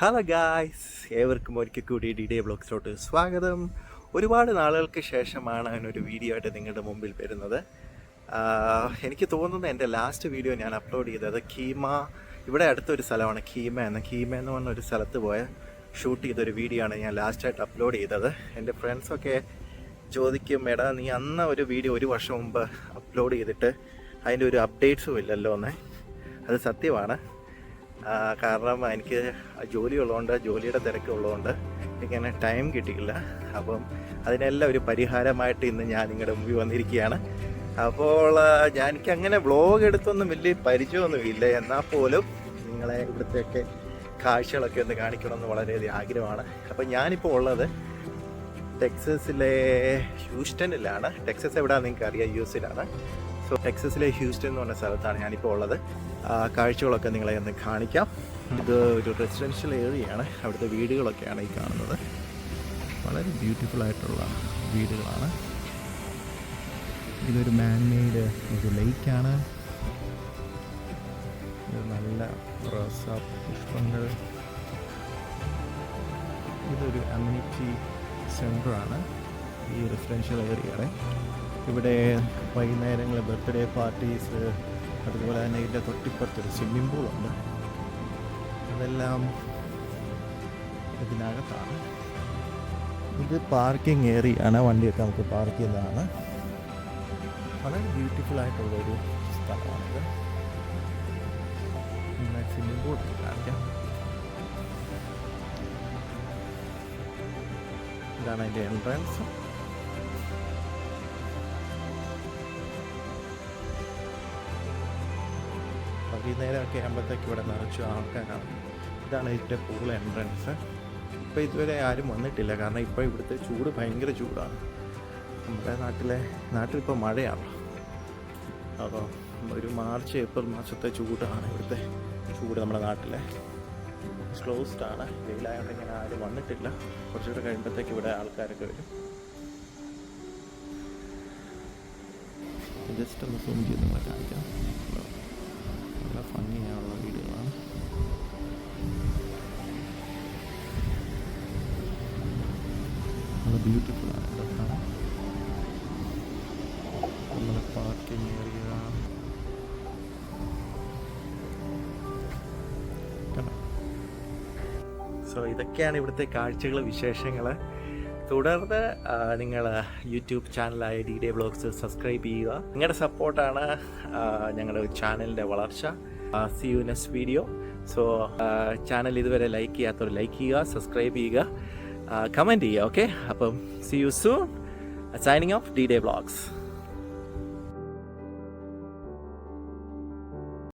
Hello guys ഏവർക്കും ഒരിക്കൽ കൂടി ഡി ഡേ ബ്ലോഗ്സിലോട്ട് സ്വാഗതം. ഒരുപാട് നാളുകൾക്ക് ശേഷമാണ് ഞാനൊരു വീഡിയോ ആയിട്ട് നിങ്ങളുടെ മുമ്പിൽ വരുന്നത്. എനിക്ക് തോന്നുന്നത് എന്റെ ലാസ്റ്റ് വീഡിയോ ഞാൻ അപ്ലോഡ് ചെയ്തത് കീമ. ഇവിടെ അടുത്തൊരു സ്ഥലമാണ് കീമ എന്ന. കീമ എന്ന് പറഞ്ഞ ഒരു സ്ഥലത്ത് പോയ ഷൂട്ട് ചെയ്തൊരു വീഡിയോ ആണ് ഞാൻ ലാസ്റ്റായിട്ട് അപ്ലോഡ് ചെയ്തത്. എന്റെ ഫ്രണ്ട്സൊക്കെ ചോദിക്കും എടാ നീ അന്ന് ഒരു വീഡിയോ ഒരു വർഷം മുമ്പ് അപ്ലോഡ് ചെയ്തിട്ട് അതിന്റെ ഒരു അപ്ഡേറ്റ്സും ഇല്ലല്ലോ എന്ന്. അത് സത്യമാണ്. കാരണം എനിക്ക് ജോലി ഉള്ളതുകൊണ്ട് ജോലിയുടെ തിരക്ക് ഉള്ളതുകൊണ്ട് എനിക്കങ്ങനെ ടൈം കിട്ടിയില്ല അപ്പം അതിനെല്ലാം ഒരു പരിഹാരമായിട്ട് ഇന്ന് ഞാൻ നിങ്ങളുടെ മുമ്പിൽ വന്നിരിക്കുകയാണ്. അപ്പോൾ ഞാൻ എനിക്ക് അങ്ങനെ വ്ളോഗ് എടുത്തൊന്നും വലിയ പരിചയമൊന്നുമില്ല. എന്നാൽ പോലും നിങ്ങളെ ഇവിടുത്തെയൊക്കെ കാഴ്ചകളൊക്കെ ഒന്ന് കാണിക്കണമെന്ന് വളരെയധികം ആഗ്രഹമാണ്. അപ്പം ഞാനിപ്പോൾ ഉള്ളത് ടെക്സസിലെ ഹ്യൂസ്റ്റണിലാണ് ടെക്സസ് എവിടെയാണെന്ന് നിങ്ങൾക്ക് അറിയാം യു എസിലാണ്. സോ ടെക്സസിലെ ഹ്യൂസ്റ്റൺ എന്ന് പറഞ്ഞ സ്ഥലത്താണ് ഞാനിപ്പോൾ ഉള്ളത്. കാഴ്ചകളൊക്കെ നിങ്ങളെ ഒന്ന് കാണിക്കാം. ഇത് ഒരു റെസിഡൻഷ്യൽ ഏരിയയാണ് അവിടുത്തെ വീടുകളൊക്കെയാണ് ഈ കാണുന്നത്. വളരെ ബ്യൂട്ടിഫുൾ ആയിട്ടുള്ള വീടുകളാണ്. ഇതൊരു മാൻമെയ്ഡ് ഒരു ലേക്കാണ് നല്ല പുഷ്പങ്ങൾ. ഇതൊരു അമ്യൂണിറ്റി സെന്ററാണ് ഈ റെസിഡൻഷ്യൽ ഏരിയയാണ് ഇവിടെ വൈകുന്നേരങ്ങളിൽ ബർത്ത്ഡേ പാർട്ടീസ് അതുപോലെ തന്നെ ഇതിന്റെ തൊട്ടിപ്പുറത്തൊരു സ്വിമ്മിംഗ് പൂളുണ്ട് അതെല്ലാം ഇതിനകത്താണ്. ഇത് പാർക്കിംഗ് ഏരിയയാണ് വണ്ടിയൊക്കെ നമുക്ക് പാർക്ക് ചെയ്യുന്നതാണ് വളരെ ബ്യൂട്ടിഫുൾ ആയിട്ടുള്ള ഒരു സ്ഥലമാണിത്. സ്വിമ്മിംഗ് പൂൾ കാണിക്കാം. ഇതാണ് അതിന്റെ എൻട്രൻസ് വൈകുന്നേരമൊക്കെ ആകുമ്പോഴത്തേക്ക് ഇവിടെ നിറച്ചു ആൾക്കാരാണ്. ഇതാണ് ഇതിന്റെ പൂൾ എൻട്രൻസ് ഇപ്പോൾ ഇതുവരെ ആരും വന്നിട്ടില്ല. കാരണം ഇപ്പോൾ ഇവിടുത്തെ ചൂട് ഭയങ്കര ചൂടാണ്. നമ്മുടെ നാട്ടിലെ നാട്ടിലിപ്പോൾ മഴയാണ്. അപ്പോൾ ഒരു മാർച്ച് ഏപ്രിൽ മാസത്തെ ചൂടാണ് ഇവിടുത്തെ ചൂട് നമ്മുടെ നാട്ടിലെ. ക്ലോസ്ഡ് ആണ്. വെയിലായതുകൊണ്ട് ഇങ്ങനെ ആരും വന്നിട്ടില്ല. കുറച്ചുകൂടെ കഴിയുമ്പോഴത്തേക്ക് ഇവിടെ ആൾക്കാരൊക്കെ വരും. ജസ്റ്റ് ഒന്ന് സൂം ചെയ്ത് നമ്മളെ കാണിക്കാം. നല്ല ഭംഗിയായുള്ള വീടുകളാണ് നല്ല ബ്യൂട്ടിഫുൾ ഇവിടെ കാണാൻ നമ്മുടെ പാർക്കിംഗ് ഏരിയ സോ ഇതൊക്കെയാണ് ഇവിടുത്തെ കാഴ്ചകൾ വിശേഷങ്ങൾ തുടർന്ന് നിങ്ങൾ യൂട്യൂബ് ചാനലായ ഡി ഡേ ബ്ലോഗ്സ് സബ്സ്ക്രൈബ് ചെയ്യുക. നിങ്ങളുടെ സപ്പോർട്ടാണ് ഞങ്ങളുടെ ചാനലിന്റെ വളർച്ച. See you next video so channel ഇതുവരെ ലൈക്ക് ചെയ്യാത്തവർ ലൈക്ക് ചെയ്യുക സബ്സ്ക്രൈബ് ചെയ്യുക കമന്റ് ചെയ്യുക ഓക്കെ അപ്പം see you soon signing off D day blogs